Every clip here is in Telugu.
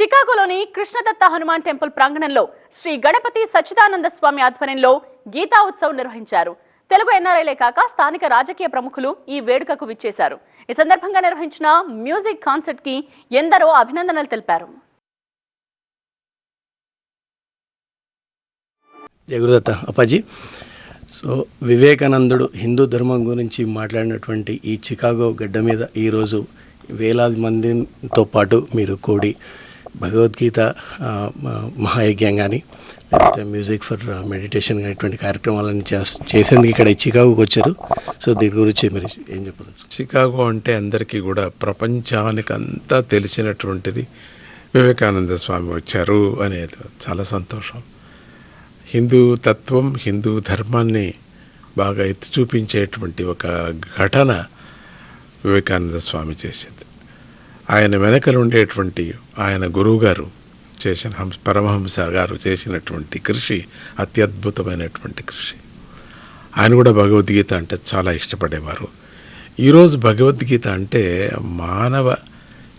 షికాగోలోని కృష్ణదత్త హనుమాన్ టెంపుల్ ప్రాంగణంలో శ్రీ గణపతి సచ్చిదానంద స్వామి ఆధ్వర్యంలో గీతా ఉత్సవం నిర్వహించారు. తెలుగు ఎన్ఆర్ఐలే కాక స్థానిక రాజకీయ ప్రముఖులు ఈ వేడుకకు విచ్చేశారు. ఈ సందర్భంగా నిర్వహించిన మ్యూజిక్ కాన్సర్ట్కి ఎందరో అభినందనలు తెలిపారు. జగురుదత్త అప్పాజీ. సో వివేకానందుడు హిందూ ధర్మం గురించి మాట్లాడినటువంటి ఈ చికాగో గడ్డ మీద ఈరోజు వేలాది మందితో పాటు మీరు కూడి భగవద్గీత మహాయజ్ఞం కానీ లేకపోతే మ్యూజిక్ ఫర్ మెడిటేషన్ కానీ ఇటువంటి కార్యక్రమాలను చేసేందుకు ఇక్కడ చికాగోకి వచ్చారు. సో దీని గురించి మీరు ఏం చెప్పవచ్చు చికాగో అంటే అందరికీ కూడా ప్రపంచానికి అంతా తెలిసినటువంటిది వివేకానంద స్వామి వచ్చారు అనేది చాలా సంతోషం. హిందూ తత్వం హిందూ ధర్మాన్ని బాగా ఎత్తి చూపించేటువంటి ఒక ఘటన వివేకానంద స్వామి చేసింది. ఆయన వెనకలు ఉండేటువంటి ఆయన గురువుగారు చేసిన హంస పరమహంస గారు చేసినటువంటి కృషి అత్యద్భుతమైనటువంటి కృషి. ఆయన కూడా భగవద్గీత అంటే చాలా ఇష్టపడేవారు. ఈరోజు భగవద్గీత అంటే మానవ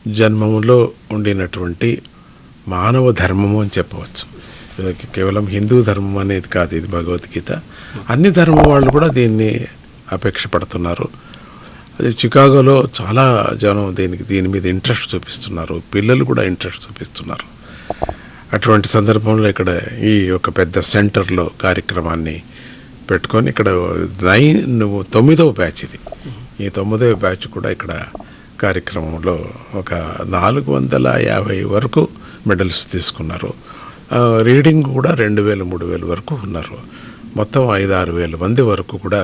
జన్మములో ఉండినటువంటి మానవ ధర్మము అని చెప్పవచ్చు. కేవలం హిందూ ధర్మం అనేది కాదు ఇది భగవద్గీత. అన్ని ధర్మం వాళ్ళు కూడా దీన్ని అపేక్ష పడుతున్నారు. అది చికాగోలో చాలా జనం దీనికి దీని మీద ఇంట్రెస్ట్ చూపిస్తున్నారు. పిల్లలు కూడా ఇంట్రెస్ట్ చూపిస్తున్నారు. అటువంటి సందర్భంలో ఇక్కడ ఈ ఒక పెద్ద సెంటర్లో కార్యక్రమాన్ని పెట్టుకొని ఇక్కడ నైన్ తొమ్మిదవ బ్యాచ్ ఇది. ఈ తొమ్మిదవ బ్యాచ్ కూడా ఇక్కడ కార్యక్రమంలో ఒక నాలుగు వందల యాభై వరకు మెడల్స్ తీసుకున్నారు. రీడింగ్ కూడా రెండు వేల మూడు వేల వరకు ఉన్నారు. మొత్తం ఐదు ఆరు వేల మంది వరకు కూడా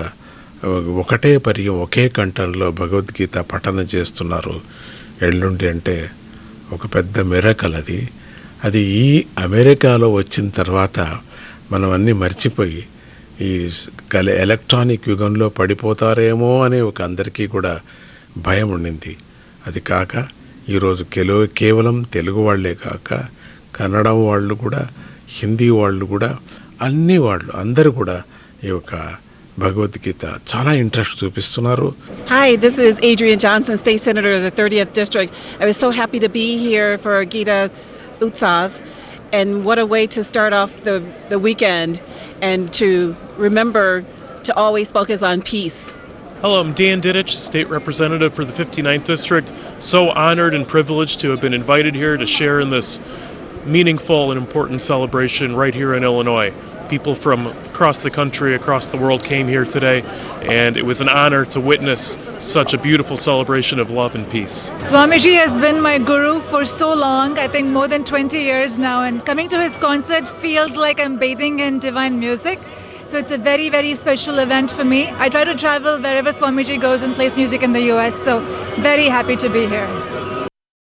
ఒకటే పర్యం ఒకే కంఠంలో భగవద్గీత పఠనం చేస్తున్నారు ఎల్లుండి అంటే ఒక పెద్ద మిరకల్ అది. అది ఈ అమెరికాలో వచ్చిన తర్వాత మనం అన్నీ మర్చిపోయి ఈ కల ఎలక్ట్రానిక్ యుగంలో పడిపోతారేమో అనే ఒక అందరికీ కూడా భయం ఉండింది. అది కాక ఈరోజు కెలో కేవలం తెలుగు వాళ్ళే కాక కన్నడం వాళ్ళు కూడా హిందీ వాళ్ళు కూడా అన్ని వాళ్ళు అందరూ కూడా ఈ యొక్క భగవద్గీత చాలా ఇంట్రెస్ట్ చూపిస్తున్నారు Hi, this is Adrian Johnson, State Senator of the 30th District. I was so happy to be here for Gita Utsav, and what a way to start off the, the weekend and to remember to always focus on peace. Hello, I'm Dan Dittich, State Representative for the 59th District. So honored and privileged to have been invited here to share in this meaningful and important celebration right here in Illinois. People from across the country, across the world came here today, and it was an honor to witness such a beautiful celebration of love and peace. Swamiji has been my guru for so long, I think more than 20 years now, and coming to his concert feels like I'm bathing in divine music. So it's a very, very special event for me. I try to travel wherever Swamiji goes and plays music in the US, so very happy to be here.